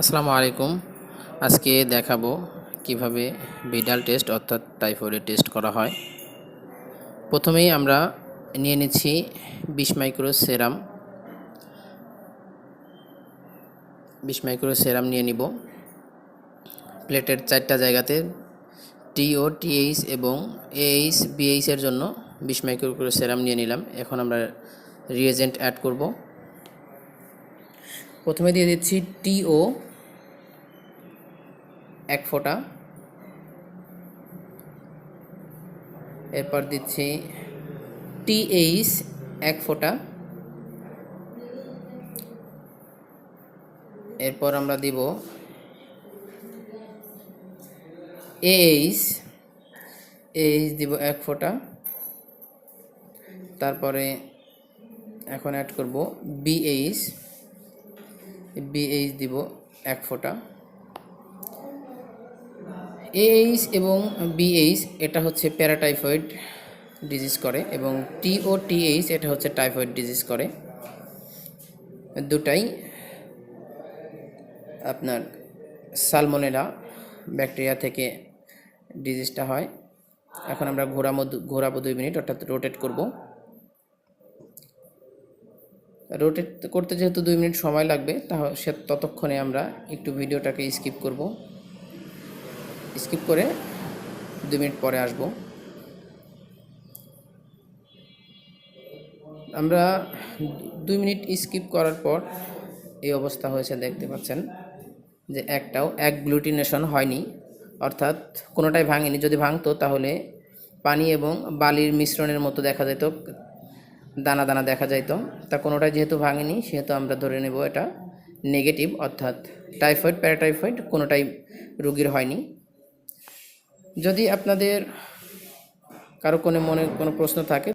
আসসালামু আলাইকুম। আজকে দেখাবো কীভাবে বিডাল টেস্ট অর্থাৎ টাইফয়েডের টেস্ট করা হয়। প্রথমেই আমরা নিয়ে নিচ্ছি বিশ মাইক্রো সেরাম। বিশ মাইক্রো সেরাম নিয়ে নিব। প্লেটের চারটা জায়গাতে টিও, টিএইচ এবং এইচ বিএইচ এর জন্য বিশ মাইক্রো সেরাম নিয়ে নিলাম। এখন আমরা রিয়েজেন্ট অ্যাড করব। প্রথমে দিয়ে দিচ্ছি টিও, এক ফোঁটা। এরপর দিচ্ছি টিএইচ, এক ফোঁটা। এরপর আমরা দিব এইচ এইচ দিব এক ফোঁটা। তারপরে এখন অ্যাড করব বিএইচ। বিএইচ দিব এক ফোঁটা। এইচ এবং বিএইচ এটা হচ্ছে প্যারাটাইফয়েড ডিজিজ করে এবং টিও টিএইচ এটা হচ্ছে টাইফয়েড ডিজিজ করে। দুটাই আপনার সালমোনেলা ব্যাকটেরিয়া থেকে ডিজিজটা হয়। এখন আমরা ঘোরাবো দু- ঘোরাবো দুই মিনিট, অর্থাৎ রোটেট করব। রোটেট করতে যেহেতু দুই মিনিট সময় লাগবে তাহলে সে ততক্ষণে আমরা একটু ভিডিওটাকে স্কিপ করব। স্কিপ করে দুই মিনিট পরে আসব। আমরা দুই মিনিট স্কিপ করার পর এই অবস্থা হয়েছে, দেখতে পাচ্ছেন যে একটাও এক গ্লুটিনেশন হয়নি। অর্থাৎ কোনোটাই ভাঙেনি। যদি ভাঙতো তাহলে পানি এবং বালির মিশ্রণের মতো দেখা যেত। দানা দানা দেখা যাইতো। তা কোনোটাই যেহেতু ভাঙেনি, সেহেতু আমরা ধরে নেব এটা নেগেটিভ অর্থাৎ টাইফয়েড প্যারাটাইফয়েড কোনোটাই রুগীর হয়নি। যদি আপনাদের কারও কোনো মনে কোনো প্রশ্ন থাকে